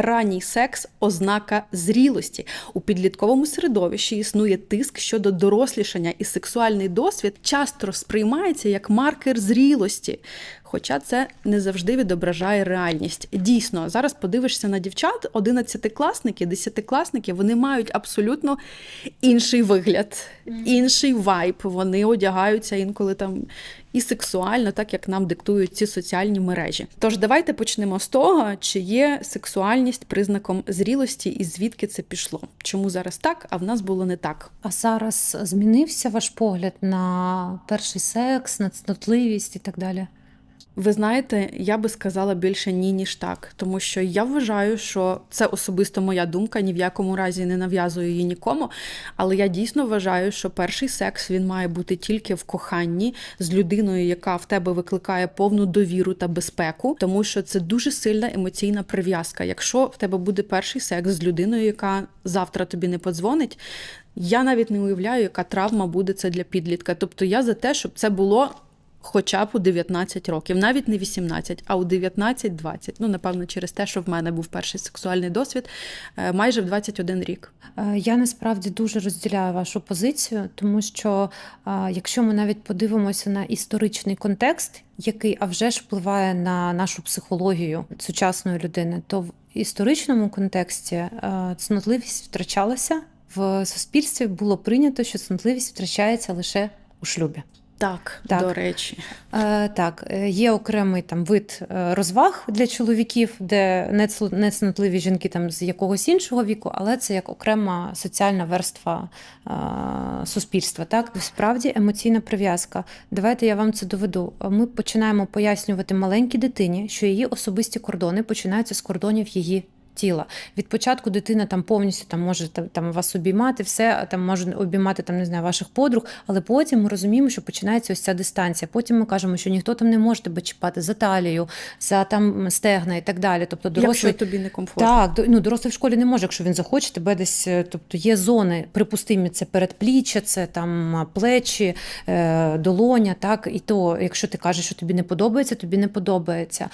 Ранній секс ознака зрілості. У підлітковому середовищі існує тиск щодо дорослішання, і сексуальний досвід часто сприймається як маркер зрілості. Хоча це не завжди відображає реальність. Дійсно, зараз подивишся на дівчат, 11-класники, 10-класники, вони мають абсолютно інший вигляд, інший вайб. Вони одягаються інколи там і сексуально, так як нам диктують ці соціальні мережі. Тож давайте почнемо з того, чи є сексуальність признаком зрілості і звідки це пішло. Чому зараз так, а в нас було не так. А зараз змінився ваш погляд на перший секс, на цнотливість і так далі? Ви знаєте, я би сказала більше ні, ніж так, тому що я вважаю, що це особисто моя думка, ні в якому разі не нав'язую її нікому. Але я дійсно вважаю, що перший секс він має бути тільки в коханні з людиною, яка в тебе викликає повну довіру та безпеку, тому що це дуже сильна емоційна прив'язка. Якщо в тебе буде перший секс з людиною, яка завтра тобі не подзвонить. Я навіть не уявляю, яка травма буде це для підлітка. Тобто я за те, щоб це було хоча б у 19 років, навіть не 18, а у 19-20. Ну, напевно, через те, що в мене був перший сексуальний досвід е, майже в 21 рік. Е, Я насправді дуже розділяю вашу позицію, тому що е, якщо ми навіть подивимося на історичний контекст, який а вже ж впливає на нашу психологію сучасної людини, то в історичному контексті цнотливість втрачалася в суспільстві. Було прийнято, що цнотливість втрачається лише у шлюбі. Так, Так. до речі. Е, так, е, є окремий там вид е, розваг для чоловіків, де не цл- жінки там з якогось іншого віку, але це як окрема соціальна верства е, суспільства. Так, справді емоційна прив'язка. Давайте я вам це доведу. Ми починаємо пояснювати маленькій дитині, що її особисті кордони починаються з кордонів її. Тіла від початку дитина там повністю там може там, там вас обіймати, все там може обіймати там не знаю ваших подруг, але потім ми розуміємо, що починається ось ця дистанція. Потім ми кажемо, що ніхто там не може тебе чіпати за талію, за там стегна і так далі. Тобто Якщо тобі не комфортно. так, ну дорослий в школі не може, якщо він захоче тебе десь. е, Тобто є зони припустимі, це передпліччя, це там плечі, е, долоня, так і то, якщо ти кажеш, що тобі не подобається, тобі не подобається.